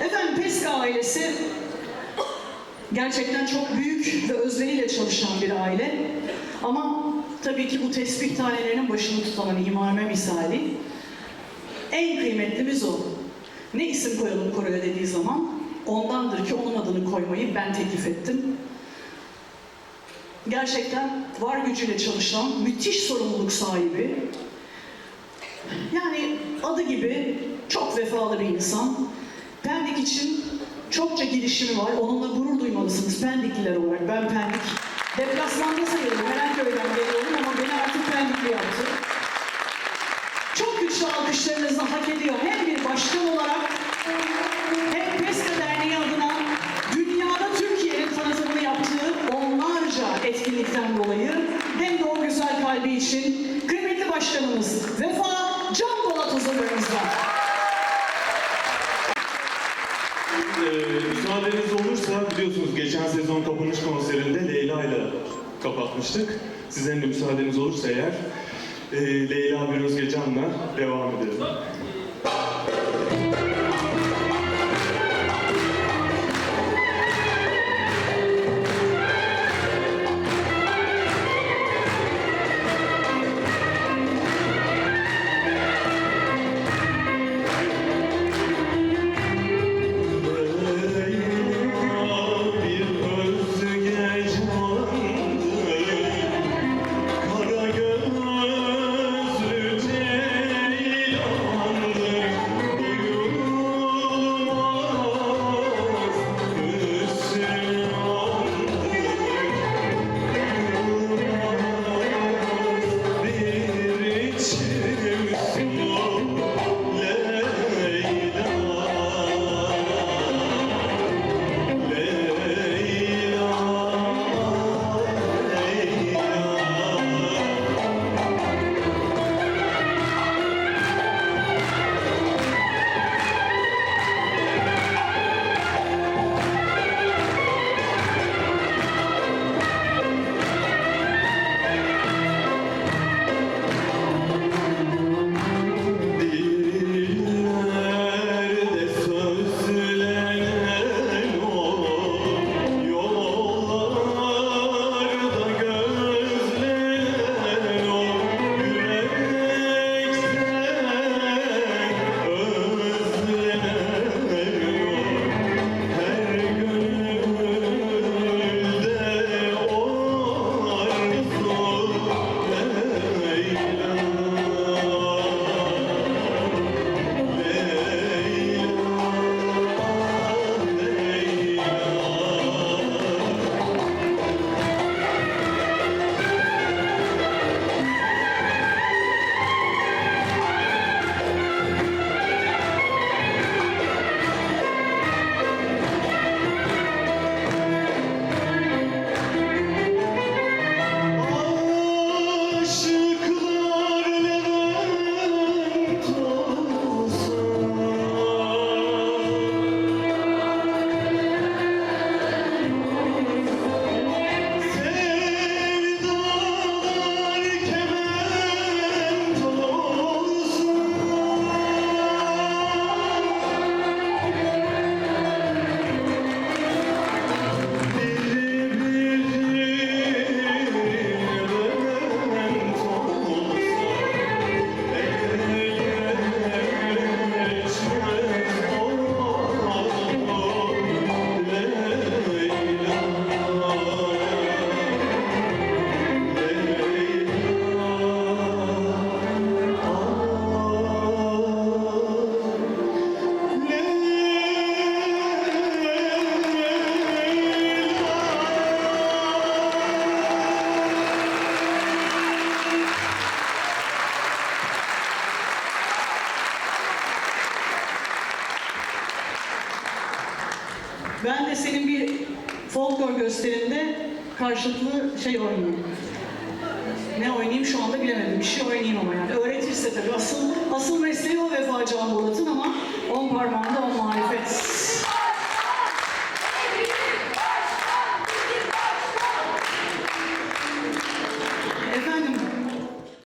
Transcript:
Efendim Peska ailesi gerçekten çok büyük ve özveriyle çalışan bir aile. Ama tabii ki bu tesbih tanelerinin başını tutan hani imarme misali. En kıymetlimiz o. Ne isim koyalım Kore'ye dediği zaman ondandır ki onun adını koymayı ben teklif ettim. Gerçekten var gücüyle çalışan, müthiş sorumluluk sahibi, yani adı gibi çok vefalı bir insan. Pendik için çokça girişimi var. Onunla gurur duymalısınız Pendikliler olarak. Ben Pendik. Deplasmanda sayılırım. Erenköy'den geliyorum ama beni artık Pendikli yaptı. Çok güçlü alkışlarınızı hak ediyor. Hem bir başkan olarak hem PESCO Derneği adına dünyada Türkiye'nin tanıtımını yaptığı onlarca etkinlikten dolayı hem de o güzel kalbi için Ee, müsaadeniz olursa biliyorsunuz geçen sezon kapanış konserinde Leyla ile kapatmıştık. Sizin de müsaadeniz olursa eğer e, Leyla bir Özgecan'la devam edelim. Ben de senin bir folklor gösterinde karşılıklı şey oynayayım. Ne oynayayım şu anda bilemedim. Bir şey oynayayım ama yani. Öğretirse tabii. Asıl, asıl mesleği o Vefa Can Bolat'ın ama on parmağında on.